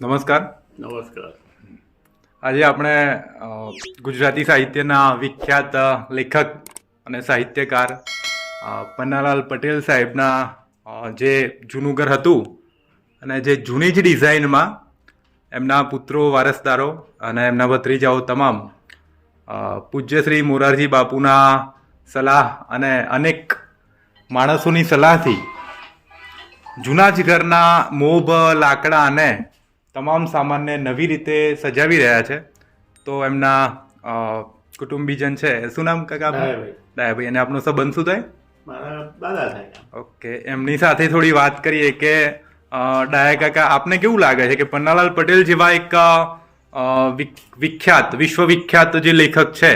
નમસ્કાર. નમસ્કાર. આજે આપણે ગુજરાતી સાહિત્યના વિખ્યાત લેખક અને સાહિત્યકાર પન્નાલાલ પટેલ સાહેબના જે જૂનું ઘર હતું અને જે જૂની જ ડિઝાઇનમાં એમના પુત્રો વારસદારો અને એમના ભત્રીજાઓ તમામ પૂજ્ય શ્રી મોરારજી બાપુના સલાહ અને અનેક માણસોની સલાહથી જૂના જ ઘરના મોભ લાકડા અને તમામ સામાનને નવી રીતે સજાવી રહ્યા છે. તો એમના કુટુંબીજન છે શું નામ કાકા ડાયા ભાઈ અને આપનો સંબંધ શું થાય? ઓકે એમની સાથે થોડી વાત કરીએ કે ડાયા કાકા આપને કેવું લાગે છે કે પન્નાલાલ પટેલ જેવા એક વિખ્યાત વિશ્વવિખ્યાત જે લેખક છે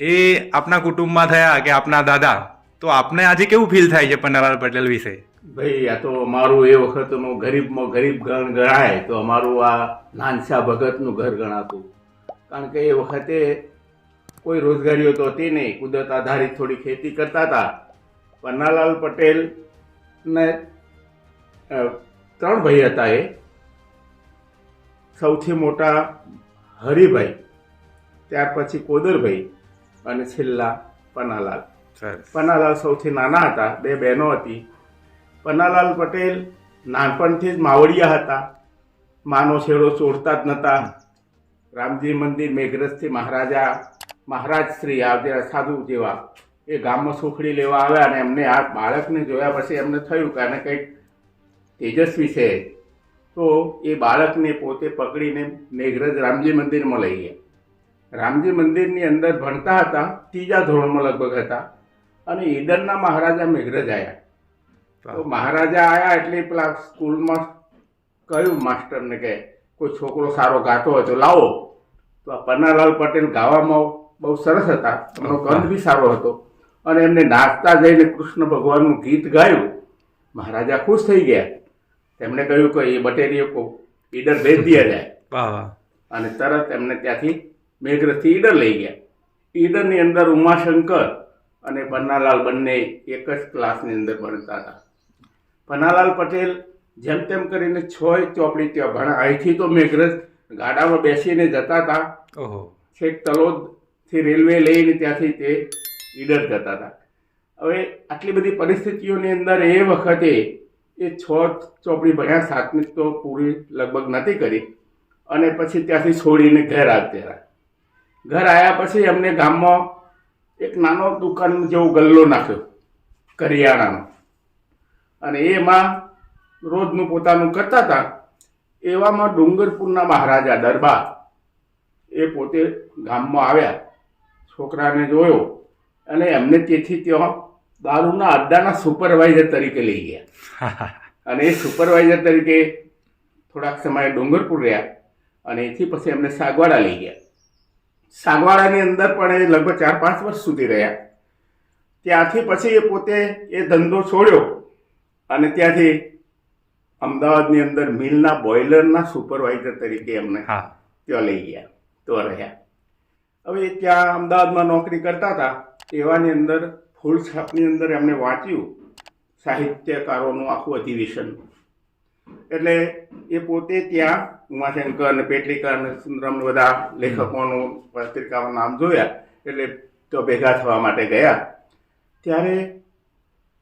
એ આપના કુટુંબમાં થયા કે આપના દાદા? તો આપને આજે કેવું ફીલ થાય છે પન્નાલાલ પટેલ વિશે? ભાઈ આ તો અમારું એ વખતનું ગરીબમાં ગરીબ ગણ ગણાય તો અમારું આ નાનસા ભગતનું ઘર ગણાતું. કારણ કે એ વખતે કોઈ રોજગારીઓ તો હતી નહીં કુદરત આધારિત થોડી ખેતી કરતા હતા. પન્નાલાલ પટેલ ને ત્રણ ભાઈ હતા એ. સૌથી મોટા હરિભાઈ ત્યાર પછી કોદરભાઈ અને છેલ્લા પન્નાલાલ પન્નાલાલ સૌથી નાના હતા બે બહેનો હતી. પન્નાલાલ પટેલ નાનપણથી જ માવડિયા હતા. માનો છેડો ચોરતા જ નહોતા રામજી મંદિર મેઘરજથી મહારાજા, મહારાજ શ્રી આ સાધુ જેવા. એ ગામમાં સુખડી લેવા આવ્યા અને એમને આ બાળકને જોયા પછી એમને થયું કે આને કંઈક તેજસ્વી છે. તો એ બાળકને પોતે પકડીને મેઘરજ રામજી મંદિરમાં લઈ ગયા. રામજી મંદિરની અંદર ભણતા હતા, ત્રીજા ધોરણમાં લગભગ હતા. અને ઈડરના મહારાજા મેઘરજ આવ્યા તો મહારાજા આવ્યા એટલે પેલા સ્કૂલમાં કહ્યું માસ્ટરને કે કોઈ છોકરો સારો ગાતો હોય તો લાવો. તો આ પન્નાલાલ પટેલ ગાવામાં બહુ સરસ હતા. એમનો કંદ બી સારો હતો. અને એમને નાચતા જઈને કૃષ્ણ ભગવાનનું ગીત ગાયું. મહારાજા ખુશ થઈ ગયા. તેમણે કહ્યું કે એ બટેરીઓ કો ઈડર ભેજ દિયા જાય. વાહ વાહ. અને તરત એમને ત્યાંથી મેઘરથી ઈડર લઈ ગયા. ઈડરની અંદર ઉમાશંકર અને પન્નાલાલ બંને એક જ ક્લાસની અંદર ભણતા હતા. પન્નાલાલ પટેલ જેમ તેમ કરીને છ ચોપડી ત્યાં ભણા. અહીંથી તો મેઘરજ ગાડામાં બેસીને જતા હતા. છેક તલોદથી રેલવે લઈને ત્યાંથી તે ઈડર જતા હતા. હવે આટલી બધી પરિસ્થિતિઓની અંદર એ વખતે એ છ ચોપડી ભણ્યા સાતમી તો પૂરી લગભગ નથી કરી. અને પછી ત્યાંથી છોડીને ઘર આવતા રહ્યા. ઘર આવ્યા પછી એમને ગામમાં એક નાનો દુકાન જેવો ગલ્લો નાખ્યો. કરિયાણાનો. અને એમાં રોજનું પોતાનું કરતા હતા. એવામાં ડુંગરપુરના મહારાજા દરબાર એ પોતે ગામમાં આવ્યા. છોકરાને જોયો અને એમને તેથી ત્યાં દારૂના અડ્ડાના સુપરવાઇઝર તરીકે લઈ ગયા. અને એ સુપરવાઇઝર તરીકે થોડાક સમય ડુંગરપુર રહ્યા અને એથી પછી એમને સાગવાડા લઈ ગયા. સાગવાડાની અંદર પણ એ લગભગ ચાર પાંચ વર્ષ સુધી રહ્યા. ત્યાંથી પછી એ પોતે એ ધંધો છોડ્યો. અને ત્યાંથી અમદાવાદની અંદર મિલના બોઇલરના સુપરવાઇઝર તરીકે એમને હા. ત્યાં લઈ ગયા તો રહ્યા. હવે ત્યાં અમદાવાદમાં નોકરી કરતા હતા એવાની અંદર ફૂલ છાપની અંદર એમને વાંચ્યું સાહિત્યકારોનું આખું અધિવેશન. એટલે એ પોતે ત્યાં ઉમાશંકર ને પેટલીકર ને સુંદરમ બધા લેખકોનું પત્રિકાઓનું નામ જોયા એટલે તો ભેગા થવા માટે ગયા. ત્યારે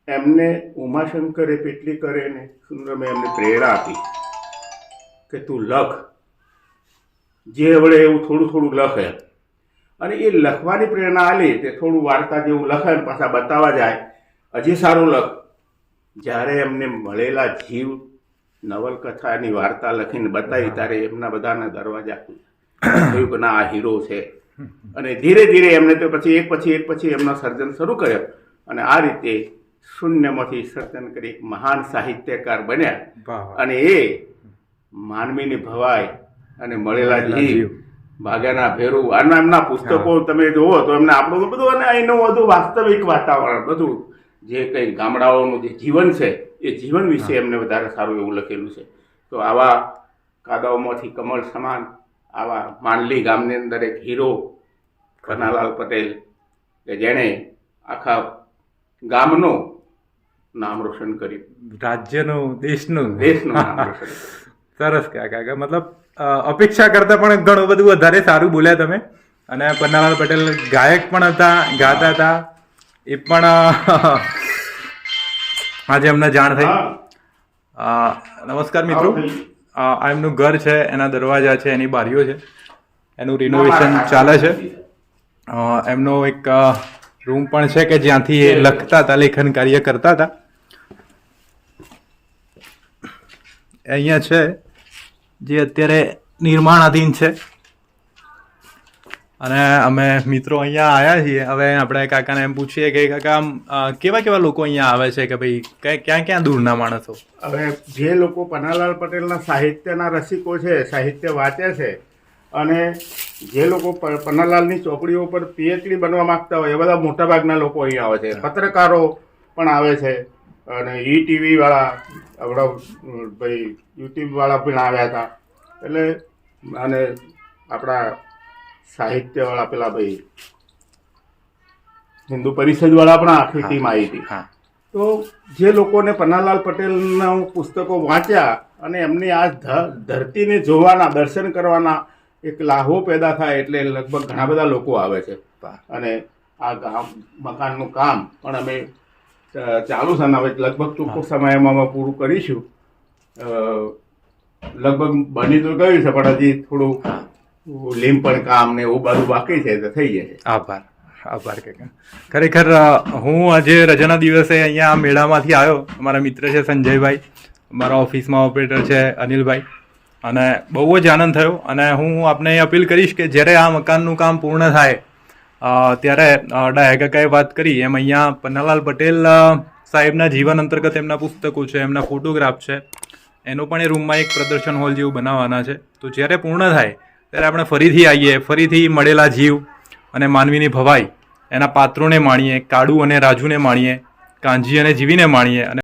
એમને ઉમાશંકરે પેટલીકરે ને સુંદરમે એમને પ્રેરણા આપી કે તું લખ. જે વડે એવું થોડું થોડું લખે. અને એ લખવાની પ્રેરણા આલી તે થોડું વાર્તા જેવું લખે ને પાછા બતાવવા જાય. હજી સારું લખ. જ્યારે એમને મળેલા જીવ નવલકથાની વાર્તા લખીને બતાવી ત્યારે એમના બધાના દરવાજા થયું કે ના આ હીરો છે. અને ધીરે ધીરે એમને તો પછી એક પછી એક પછી એમના સર્જન શરૂ કર્યા. અને આ રીતે શૂન્યમાંથી સર્જન કરી એક મહાન સાહિત્યકાર બન્યા. અને એ માનવીની ભવાઈ અને મળેલા જીવ ભાગ્યાના ભેરુ. આના એમના પુસ્તકો તમે જુઓ તો એમને આપણું બધું અને અહીંનું બધું વાસ્તવિક વાતાવરણ બધું જે કંઈ ગામડાઓનું જે જીવન છે એ જીવન વિશે એમને વધારે સારું એવું લખેલું છે. તો આવા કાદાઓમાંથી કમળ સમાન આવા માંડલી ગામની અંદર એક હીરો કનાલાલ પટેલ કે જેણે આખા ગામનું નામ રોશન કર્યું રાજ્યનું દેશનું. દેશનું નામ રોશન સરસ કાકા કાકા મતલબ અપેક્ષા કરતા પણ ઘણું બધું વધારે સારું બોલ્યા તમે. અને પન્નાલાલ પટેલ ગાયક પણ હતા ગાતા હતા. એ પણ આજે અમને જાણ થઈ. નમસ્કાર મિત્રો. આ એમનું ઘર છે એના દરવાજા છે એની બારીઓ છે. એનું રિનોવેશન ચાલે છે. એમનો એક રૂમ પણ છે કે જ્યાંથી એ લખતા હતા લેખન કાર્ય કરતા હતા. અહીંયા છે જે અત્યારે નિર્માણાધીન છે. અને અમે મિત્રો અહીંયા આવ્યા છીએ. હવે આપણે કાકાને એમ પૂછીએ કે કાકા આમ કેવા કેવા લોકો અહીંયા આવે છે? કે ભાઈ કઈ ક્યાં ક્યાં દૂરના માણસો? હવે જે લોકો પન્નાલાલ પટેલના સાહિત્યના રસિકો છે સાહિત્ય વાંચે છે અને જે લોકો પન્નાલાલની ચોપડીઓ પર પીએચડી બનવા માગતા હોય એ બધા મોટાભાગના લોકો અહીંયા આવે છે. પત્રકારો પણ આવે છે અને ઈ ટીવી વાળા આપણા ભાઈ યુટ્યુબ વાળા પણ આવ્યા હતા. એટલે અને આપણા સાહિત્યવાળા પેલા ભાઈ હિન્દુ પરિષદવાળા પણ આખી ટીમ આવી હતી. તો જે લોકોને પન્નાલાલ પટેલના પુસ્તકો વાંચ્યા અને એમની આ ધરતીને જોવાના દર્શન કરવાના એક લાહો પેદા થાય એટલે લગભગ ઘણા બધા લોકો આવે છે. અને આ ગામ મકાનનું કામ પણ અમે ચાલુ છે લગભગ ટૂંક સમયમાં અમે પૂરું કરીશું. લગભગ બની તો ગયું છે પણ હજી થોડું લીંપણ કામ ને એવું બધું બાકી છે તો થઈ જશે આભાર આભાર કાકા. ખરેખર હું આજે રજાના દિવસે અહીંયા મેળામાંથી આવ્યો. અમારા મિત્ર છે સંજયભાઈ અમારા ઓફિસમાં ઓપરેટર છે અનિલભાઈ. અને બહુ જ આનંદ થયો. અને હું આપને અપીલ કરીશ કે જ્યારે આ મકાનનું કામ પૂર્ણ થાય ત્યારે અ, ડાયા વાત કરી. એમ અહીંયા પન્નાલાલ પટેલ સાહેબના જીવન અંતર્ગત એમના પુસ્તકો છે એમના ફોટોગ્રાફ છે. એનું પણ એ રૂમમાં એક પ્રદર્શન હોલ જેવું બનાવવાના છે. તો જ્યારે પૂર્ણ થાય ત્યારે આપણે ફરીથી આવીએ ફરીથી મળેલા જીવ અને માનવીની ભવાઈ. એના પાત્રોને માણીએ કાળુ અને રાજુને માણીએ કાંજી અને જીવીને માણીએ અને